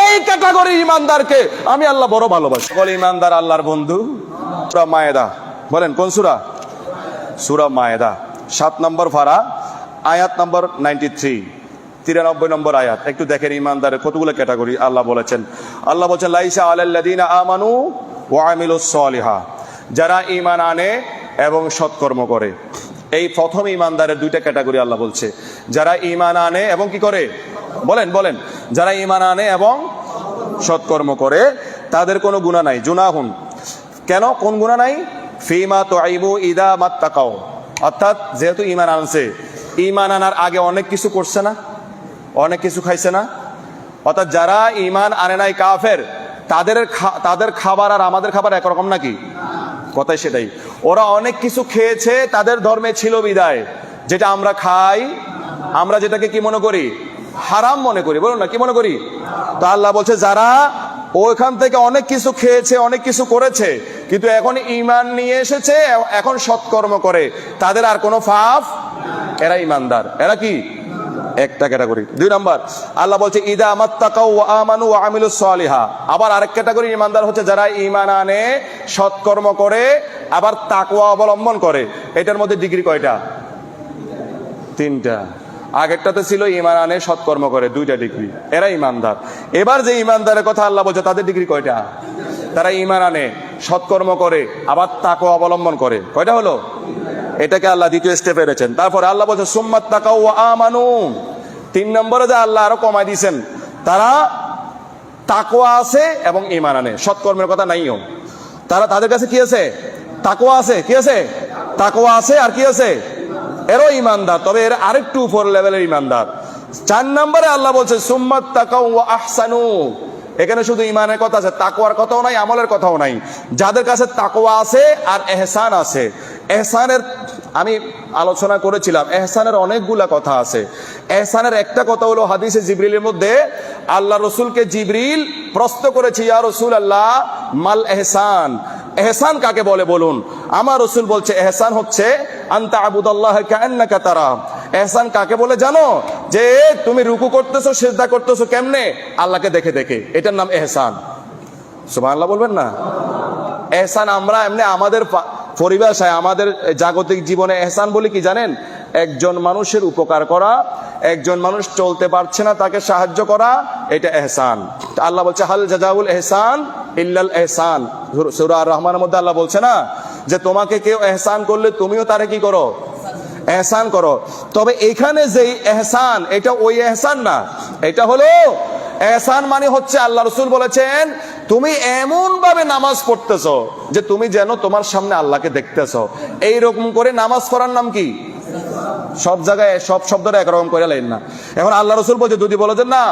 এই ক্যাটাগরি ইমানদারকে আমি আল্লাহ বড় ভালোবাসি। সকল ইমানদার আল্লাহর বন্ধু। সূরা মায়েদা। বলেন, কোন সূরা? সূরা মায়েদা। সাত নম্বর ফারা আয়াত নম্বর নাইনটি থ্রি তিরানব্বই নম্বর আয়াত। একটু দেখেন ইমানদারের কতগুলো ক্যাটাগরি আল্লাহ বলেছেন। আল্লাহ বলছেন, লাইসা আলাল্লাযিনা আমানু ওয়া আমিলুস সলিহা। যারা ইমান আনে এবং সৎকর্ম করে। এই প্রথম ইমানদারের দুইটা ক্যাটাগরি আল্লাহ বলছে। যারা ঈমান আনে এবং কি করে? বলেন বলেন। যারা ইমান আনে এবং সৎকর্ম করে, তাদের কোনো গুণা নাই, জুনাহুন। কেন? কোন গুণা নাই? ফিমা তো আইবু ইদা মাত তাকাও অর্থাৎ যেহেতু ইমান আনছে ইমান আনার আগে অনেক কিছু করছে না, অনেক কিছু খাইছে না। অর্থাৎ যারা ইমান আনে নাই কাফের, তাদের তাদের খাবার আর আমাদের খাবার একরকম নাকি? কথাই সেটাই। ওরা অনেক কিছু খেয়েছে, তাদের ধর্মে ছিল বিদায়। যেটা আমরা খাই, আমরা যেটাকে কি মনে করি? হারাম মনে করি, বলুন না, কি মনে করি? তো আল্লাহ বলছে, যারা ওইখান থেকে অনেক কিছু খেয়েছে, অনেক কিছু করেছে, কিন্তু এখন ইমান নিয়ে এসেছে, এখন সৎকর্ম করে, তাদের আর কোনো ফাফ এরা ইমানদার এরা কি? একটা ক্যাটাগরি। দুই নাম্বার, আল্লাহ বলছে, ইদা আমাত্তাকাউ ওয়া আমানু ওয়া আমিলুস সালিহা। আবার আরেক ক্যাটাগরি ইমানদার হচ্ছে, যারা ঈমান আনে, সৎকর্ম করে, আবার তাকওয়া অবলম্বন করে। এটার মধ্যে ডিগ্রি কয়টা? তিনটা। আগেরটাতে ছিল ইমান আনে, সৎকর্ম করে, দুইটা ডিগ্রি। এরা ইমানদার এবার যে ইমানদারের কথা আল্লাহ বলছে, তাদের ডিগ্রি কয়টা? তারা ইমান আনে, সৎকর্ম করে, আবার তাকও অবলম্বন করে। কয়টা হলো? এটাকে আল্লাহ দ্বিতীয় স্টেপে এনেছেন। তারপরে আল্লাহ বলছে, সুম্মাত তাকাও আমানু। তিন নম্বরে যে আল্লাহ আরও কমাই দিয়েছেন, তারা তাকওয়া আছে এবং ইমান আনে। সৎকর্মের কথা নাইও তারা তাদের কাছে কি আছে? তাকওয়া আছে। কি আছে? তাকওয়া আছে। আর কি আছে? এরও ইমানদার তবে এর আরেকটু উপর লেভেলের ইমানদার চার নম্বরে আল্লাহ বলছে, সুম্মাত তাকাউ আহসানু। এখানে শুধু ইমানের কথা আছে, তাকওয়ার কথাও নাই, আমলের কথাও নাই। যাদের কাছে তাকওয়া আছে আর এহসান আছে, এহসানের, আমি আলোচনা করেছিলাম, এহসানের অনেকগুলা কথা আছে। এহসানের একটা কথা হলো হাদিসে জিবরিলের মধ্যে, আল্লাহ রসুলকে জিবরিল প্রশ্ন করেছে, ইয়া রসুল আল্লাহ মাল এহসান। এহসান কাকে বলে বলুন? আমার রসুল বলছে, এহসান হচ্ছে আন্তা আবুদাল্লাহ কান্নাকা তারা। এহসান কাকে বলে জানো? যে তুমি রুকু করতেছো, সেজদা করতেছো কেমনে? আল্লাহকে দেখে দেখে। এটার নাম এহসান। সুবহানাল্লাহ বলবেন না? এহসান আমরা এমনি আমাদের পরিভাষায়, আমাদের জাগতিক জীবনে এহসান বলি কি জানেন? একজন মানুষের উপকার করা, একজন মানুষ চলতে পারছে না তাকে সাহায্য করা, এটা এহসান। আল্লাহ বলছে, হাল জাজাউল এহসান ইল্লাল এহসান। সুরা রহমানের মধ্যে আল্লাহ বলছে না যে তোমাকে কেউ এহসান করলে তুমিও তারে কি করো? এহসান করো। তবে এখানে যেই এহসান, এটা ওই এহসান না। এটা হলো এহসান মানে হচ্ছে আল্লাহ রসুল বলেছেন, তুমি এমন ভাবে নামাজ পড়তেছো যে তুমি যেন তোমার সামনে আল্লাহকে দেখতেছো। এইরকম করে নামাজ পড়ার নাম কি? সব জায়গায়, সব শব্দটা একরকম করে লাইন না। এখন আল্লাহ রসুল বলছে, যদি বলে যে না,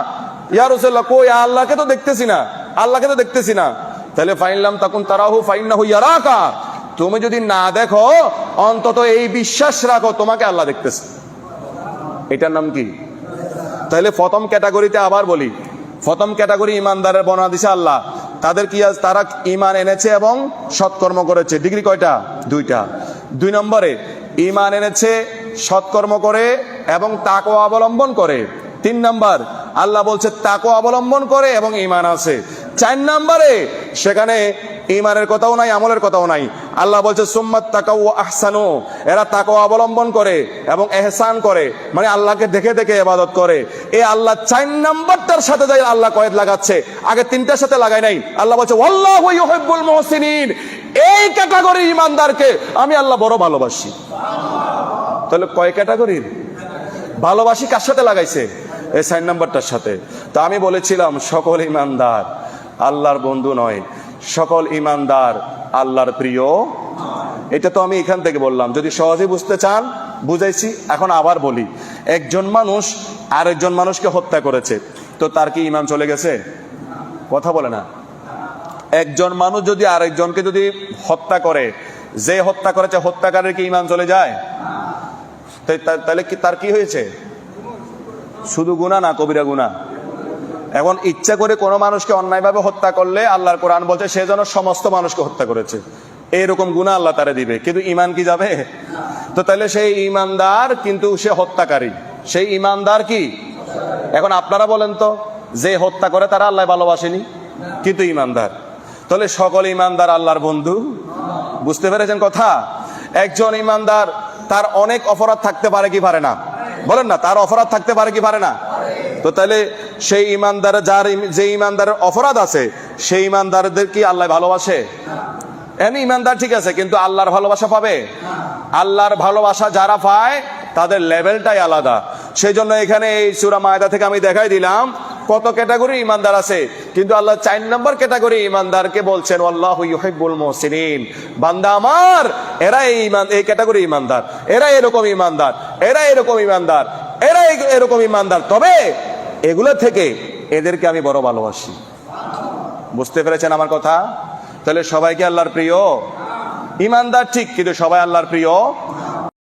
ইয়া রসুল্লাহ, কই আল্লাহকে তো দেখতেছি না, আল্লাহকে তো দেখতেছি না। তাহলে ফাইনলাম তখন তারাহু ফাইন্না হইয়া রাখা তুমি যদি না দেখো, অন্তত এই বিশ্বাস রাখো, তোমাকে আল্লাহ দেখতেছে। এটার নাম কি? তাহলে প্রথম ক্যাটাগরিতে আবার বলি। প্রথম ক্যাটাগরি ইমানদারের বর্ণনা দিছে আল্লাহ। তাদের কি আজ তারা ইমান এনেছে এবং সৎকর্ম করেছে। ডিগ্রি কয়টা? দুইটা। দুই নম্বরে, ইমান এনেছে, সৎকর্ম করে এবং তাকও অবলম্বন করে। তিন নম্বর, আল্লাহ বলছে তাকও অবলম্বন করে এবং ইমান আছে। চার নম্বরে, সেখানে ইমানের কথাও নাই, আমলের কথাও নাই। আল্লাহ বলছে, সুম্মাত তাকাউ ওয়া আহসানু। এরা তাকও অবলম্বন করে এবং এহসান করে। মানে আল্লাহকে দেখে দেখে ইবাদত করে। এ আল্লাহ চার নাম্বারটার সাথে যাই আল্লাহ কয়েদ লাগাচ্ছে। আগে তিনটার সাথে লাগাই নাই। আল্লাহ বলছে, ওয়াল্লাহু ইউহিব্বুল মুহসিনিন। এই ক্যাটাগরির ইমানদারকে আমি আল্লাহ বড় ভালোবাসি। তাহলে কয় ক্যাটাগরির ভালোবাসি কার সাথে লাগাইছে? এই সাইন নাম্বারটার সাথে। তো আমি বলেছিলাম, সকল ইমানদার আল্লাহর বন্ধু নয়। সকল ইমানদার আল্লাহর প্রিয়। এটা তো আমি এখান থেকে বললাম। যদি সহজে বুঝতে চান, বুঝাইছি। এখন আবার বলি, একজন মানুষ আরেকজন মানুষকে হত্যা করেছে, তো তার কি ইমান চলে গেছে? কথা বলে না। একজন মানুষ যদি আরেকজনকে যদি হত্যা করে, যে হত্যা করেছে, হত্যাকারের কি ইমান চলে যায়? তাহলে কি তার কি হয়েছে? শুধু গুণা না, কবিরা গুণা এখন ইচ্ছা করে কোনো মানুষকে অন্যায়ভাবে হত্যা করলে আল্লাহর কোরআন বলছে সে যেন সমস্ত মানুষকে হত্যা করেছে। এইরকম গুণা আল্লাহ তারা দিবে। কিন্তু ইমান কি যাবে? তো তাহলে সেই ইমানদার কিন্তু সে হত্যাকারী। সেই ইমানদার কি? এখন আপনারা বলেন তো, যে হত্যা করে তারা আল্লাহ ভালোবাসেনি, কিন্তু ইমানদার তাহলে সকল ইমানদার আল্লাহর বন্ধু? বুঝতে পেরেছেন কথা? একজন ইমানদার তার অনেক অপরাধ থাকতে পারে কি পারে না? বলেন না, তার অপরাধ থাকতে পারে কি পারে না? তো তাহলে সেই ইমানদার, যার যে ইমানদারের অপরাধ আছে, সেই ইমানদারদের কি আল্লাহ ভালোবাসে? এমনি ইমানদার ঠিক আছে, কিন্তু আল্লাহর ভালোবাসা পাবে? আল্লাহর ভালোবাসা যারা পায়, তাদের লেভেলটাই আলাদা। সেই জন্য এখানে এই সুরা মায়দা থেকে আমি দেখাই দিলাম, কত ক্যাটাগরি ইমানদার আছে। কিন্তু আল্লাহ চার নম্বর ক্যাটাগরি ইমানদারকে বলছেন, আল্লাহ ইউহিব্বুল মুহসিনিন। বান্দা আমার এরা এই ইমান এই ক্যাটাগরি ইমানদার। এরা এরকম ইমানদার। এরা এরকম ইমানদার। এরা এরকম ইমানদার। তবে এগুলো থেকে এদেরকে আমি বড় ভালোবাসি। বুঝতে পেরেছেন আমার কথা? তাহলে সবাইকে আল্লাহর প্রিয়? ইমানদার ঠিক, কিন্তু সবাই আল্লাহর প্রিয়?